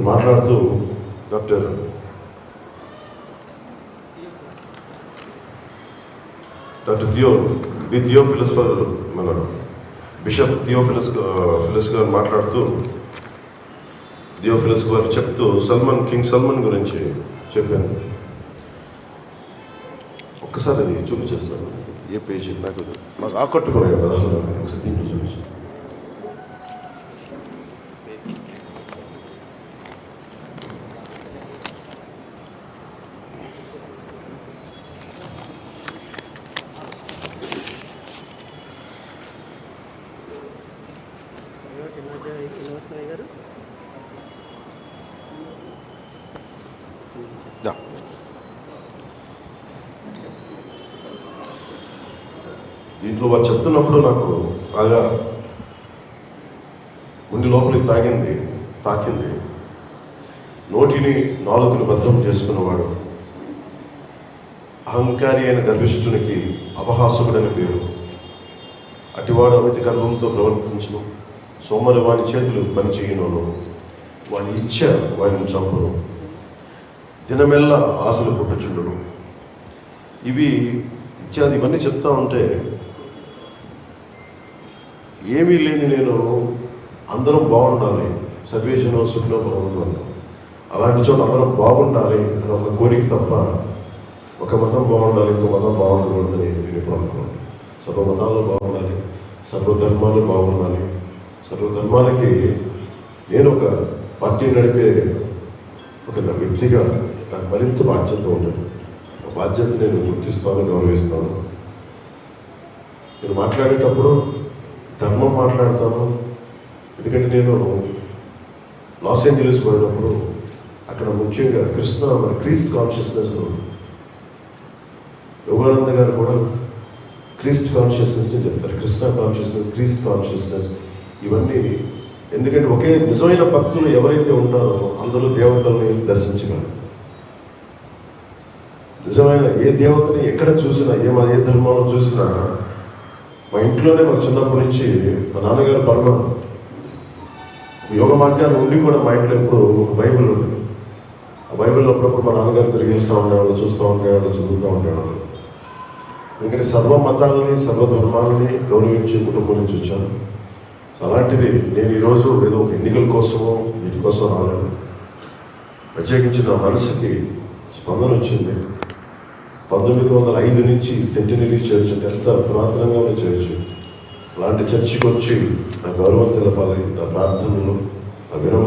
మాట్లాడుతూ doctor doctor Theo the Theo philosopher మన bishop Theo ఫిలస్ ఫిలస్ గారు మాట్లాడుతూ థియో ఫిలస్ గారు చెప్తూ సల్మాన్ కింగ్ సల్మాన్ గురించి చెప్పాను ఒక్కసారి అది చూపించేస్తాను. ఏ పేజీ? నాకు నాకు ఆకట్టుకున్నాయి కదా. ఒకసారి దీంట్లో చూపిస్తాను గారు యా దీంట్లో వారు చెప్తున్నప్పుడు నాకు బాగా ఉండి లోపలికి తాగింది తాకింది. నోటిని నాలుగుని భద్రం చేసుకున్నవాడు అహంకారి అయిన గర్భిష్ఠునికి అపహాసుకుడని పేరు. అటివాడు అమితి గర్భంతో ప్రవర్తించను. సోమరి వాని చేతులు పనిచేయను వాని ఇచ్చ వారిని చంపును. దినమెల్లా ఆశలు పుట్టుచుండును. ఇవి ఇత్యాది ఇవన్నీ చెప్తా ఉంటే ఏమీ లేని నేను అందరం బాగుండాలి. సర్వేజనో సుఖ్లో భగవతు అలాంటి చోట అందరం బాగుండాలి అని ఒక కోరిక తప్ప ఒక మతం బాగుండాలి ఇంకో మతం బాగుండకూడదని నేను ఎప్పుడు అనుకోను. సర్వ మతాల్లో బాగుండాలి సర్వధర్మాలు బాగుండాలి. సర్వధర్మాలకి నేను ఒక పార్టీ నడిపే ఒక నా వ్యక్తిగా నాకు మరింత బాధ్యత ఉండదు ఆ బాధ్యత నేను గుర్తిస్తాను గౌరవిస్తాను. నేను మాట్లాడేటప్పుడు ధర్మం మాట్లాడతాను. ఎందుకంటే నేను లాస్ ఏంజలీస్ పోయినప్పుడు అక్కడ ముఖ్యంగా కృష్ణ మన క్రీస్త్ కాన్షియస్నెస్ యోగానంద గారు కూడా క్రీస్త్ కాన్షియస్నెస్ని చెప్తారు. కృష్ణ కాన్షియస్నెస్ క్రీస్త్ కాన్షియస్నెస్ ఇవన్నీ ఎందుకంటే ఒకే నిజమైన భక్తులు ఎవరైతే ఉన్నారో అందరూ దేవతల్ని దర్శించగలరు. నిజమైన ఏ దేవతని ఎక్కడ చూసినా ఏ ఏ ధర్మంలో చూసినా మా ఇంట్లోనే మాకు చిన్నప్పటి నుంచి మా నాన్నగారు పర్వం యోగ మార్గాన్ని ఉండి కూడా మా ఇంట్లో ఎప్పుడు ఒక బైబిల్ ఉంది. ఆ బైబిల్ అప్పుడప్పుడు మా నాన్నగారు తిరిగిస్తూ ఉండేవాళ్ళు చూస్తూ ఉండేవాళ్ళు చదువుతూ ఉండేవాళ్ళు. ఎందుకంటే సర్వ మతాలని సర్వ ధర్మాలని గౌరవించే కుటుంబం నుంచి వచ్చాను. సో అలాంటిది నేను ఈరోజు ఏదో ఒక ఎన్నికల కోసమో వీటి కోసం రాలేదు. ప్రత్యేకించి నా మనసుకి స్పందన వచ్చింది. పంతొమ్మిది వందల ఐదు నుంచి సెంటినరీ చర్చ్ ఎంత పురాతనంగా ఉన్న చర్చ్. అలాంటి చర్చికి వచ్చి నా గౌరవం తెలపాలి నా ప్రార్థనలు నా విరమ